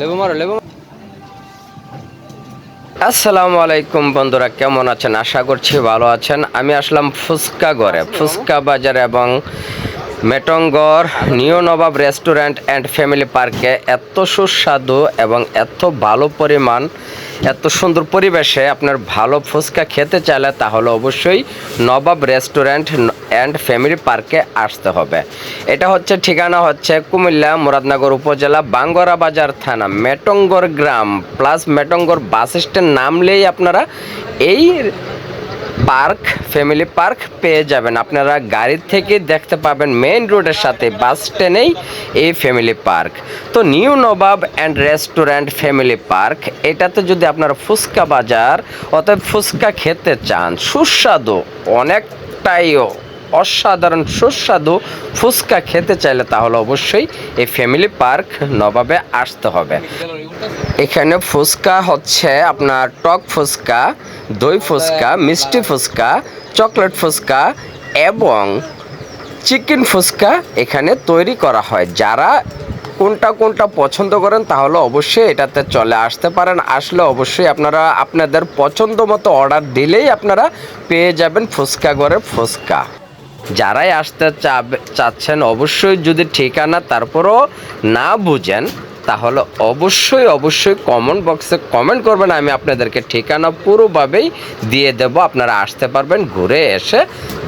লেবু মারো লেবু আসসালামু আলাইকুম বন্ধুরা কেমন আছেন? আশা করছি ভালো আছেন। আমি আসলাম ফুচকা ঘরে। ফুচকা বাজার এবং মেটঙ্গর new Nawab restaurant and family পার্কে এত সুস্বাদু এবং এত ভালো পরিমাণ, এত সুন্দর পরিবেশে আপনার ভালো ফুচকা খেতে চাইলে তাহলে অবশ্যই নবাব রেস্টুরেন্ট অ্যান্ড ফ্যামিলি পার্কে আসতে হবে। এটা হচ্ছে ঠিকানা হচ্ছে কুমিল্লা মুরাদনগর উপজেলা বাঙ্গরা বাজার থানা মেটঙ্গর গ্রাম। প্লাস মেটঙ্গর বাস স্ট্যান্ড নামলেই আপনারা এই পার্ক, ফ্যামিলি পার্ক পেয়ে যাবেন। আপনারা গাড়ি থেকে দেখতে পাবেন মেইন রোডের সাথে বাস স্ট্যান্ডেই এই ফ্যামিলি পার্ক। তো new Nawab and restaurant family park, এটাতে যদি আপনারা ফুচকা বাজার অতএব ফুচকা খেতে চান, সুস্বাদু, অনেকটাই অসাধারণ সুস্বাদু ফুচকা খেতে চাইলে তাহলে অবশ্যই এই ফ্যামিলি পার্ক নবাবে আসতে হবে। এখানে ফুচকা হচ্ছে আপনার টক ফুচকা, দই ফুচকা, মিষ্টি ফুচকা, চকলেট ফুচকা এবং চিকেন ফুচকা এখানে তৈরি করা হয়। যারা কোনটা কোনটা পছন্দ করেন তাহলে অবশ্যই এটাতে চলে আসতে পারেন। আসলে অবশ্যই আপনারা আপনাদের পছন্দ মতো অর্ডার দিলেই আপনারা পেয়ে যাবেন ফুচকা ঘরে ফুচকা। যারাই আসতে চাচ্ছেন অবশ্যই যদি ঠিকানা তারপরও না বুঝেন তাহলে অবশ্যই অবশ্যই কমেন্ট বক্সে কমেন্ট করবেন। আমি আপনাদেরকে ঠিকানা পুরোভাবেই দিয়ে দেব। আপনারা আসতে পারবেন, ঘুরে এসে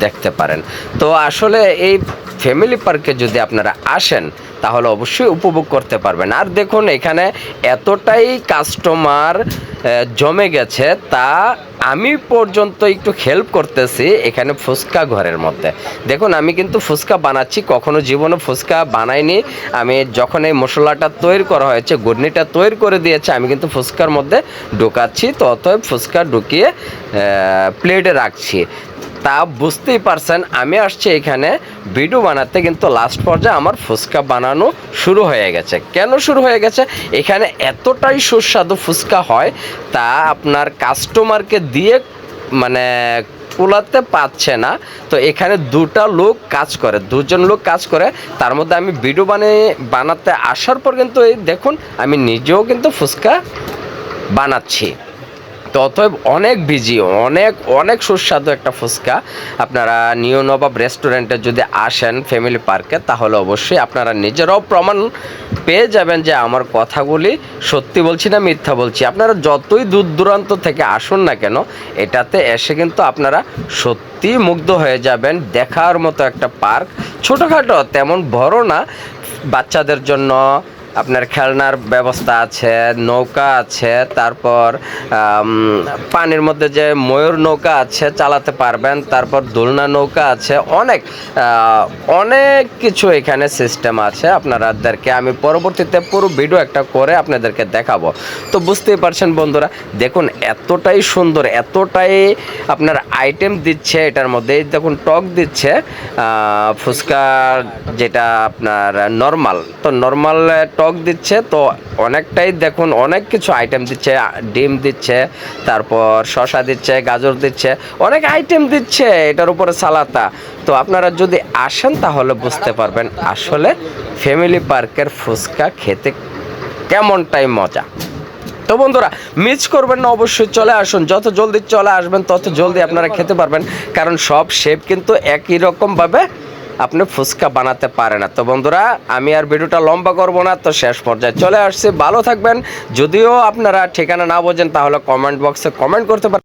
দেখতে পারেন। তো আসলে এই ফ্যামিলি পার্কে যদি আপনারা আসেন, তাহলে অবশ্যই উপভোগ করতে পারবেন। আর দেখুন, এখানে এতটাই কাস্টমার জমে গেছে, তা আমি পর্যন্ত একটু হেল্প করতেছি এখানে ফুচকা ঘরের মধ্যে। দেখুন, আমি কিন্তু ফুচকা বানাচ্ছি, কখনো জীবনে ফুচকা বানাইনি। আমি যখন এই মশলাটা তৈরি করা হয়েছে গুডনিটা তৈরি করে দিয়েছে, আমি কিন্তু ফুচকার মধ্যে ঢোকাচ্ছি, তো অতএব ফুচকা ঢুকিয়ে প্লেটে রাখছি। তা বুঝতেই পারছেন, আমি আসছি এখানে ভিডিও বানাতে, কিন্তু লাস্ট পর্যায়ে আমার ফুচকা বানানো শুরু হয়ে গেছে। কেন শুরু হয়ে গেছে? এখানে এতটাই সুস্বাদু ফুচকা হয়, তা আপনার কাস্টমারকে দিয়ে মানে কুলাতে পাচ্ছে না। তো এখানে দুটা লোক কাজ করে, দুজন লোক কাজ করে। তার মধ্যে আমি ভিডিও বানিয়ে, বানাতে আসার পর কিন্তু এই দেখুন, আমি নিজেও কিন্তু ফুচকা বানাচ্ছি। তো অতএব অনেক বিজি অনেক অনেক সুস্বাদু একটা ফুচকা। আপনারা নিউ নবাব রেস্টুরেন্টে যদি আসেন ফ্যামিলি পার্কে তাহলে অবশ্যই আপনারা নিজেরাও প্রমাণ পেয়ে যাবেন যে আমার কথাগুলি সত্যি বলছি না মিথ্যা বলছি। আপনারা যতই দূর দূরান্ত থেকে আসুন না কেন, এটাতে এসে কিন্তু আপনারা সত্যি মুগ্ধ হয়ে যাবেন। দেখার মতো একটা পার্ক ছোটোখাটো তেমন বড় না। বাচ্চাদের জন্য আপনার খেলনার ব্যবস্থা আছে, নৌকা আছে, তারপর পানির মধ্যে যে ময়ূর নৌকা আছে চালাতে পারবেন, তারপর দোলনা নৌকা আছে, অনেক অনেক কিছু এখানে সিস্টেম আছে আপনাদেরকে আমি পরবর্তীতে পুরো ভিডিও একটা করে আপনাদেরকে দেখাবো। তো বুঝতেই পারছেন বন্ধুরা, দেখুন এতটাই সুন্দর, এতটাই আপনার আইটেম দিচ্ছে এটার মধ্যে। দেখুন টক দিচ্ছে ফুচকা যেটা আপনার নর্মাল তো নর্মাল টক দিচ্ছে, তো অনেকটাই দেখুন, অনেক কিছু আইটেম দিচ্ছে, ডিম দিচ্ছে, তারপর শশা দিচ্ছে, গাজর দিচ্ছে, অনেক আইটেম দিচ্ছে, এটার উপরে সালাতা। তো আপনারা যদি আসেন তাহলে বুঝতে পারবেন আসলে ফ্যামিলি পার্কের ফুচকা খেতে কেমনটাই মজা। তো বন্ধুরা মিস করবেন না, অবশ্যই চলে আসুন। যত জলদি চলে আসবেন, তত জলদি আপনারা খেতে পারবেন। কারণ সব শেপ কিন্তু একই রকমভাবে আপনি ফুচকা বানাতে পারে না। তো বন্ধুরা, আমি আর ভিডিওটা লম্বা করব না, তো শেষ পর্যায়ে চলে আসছি। ভালো থাকবেন। যদিও আপনারা ঠিকানা না বোঝেন, তাহলে কমেন্ট বক্সে কমেন্ট করতে পারেন।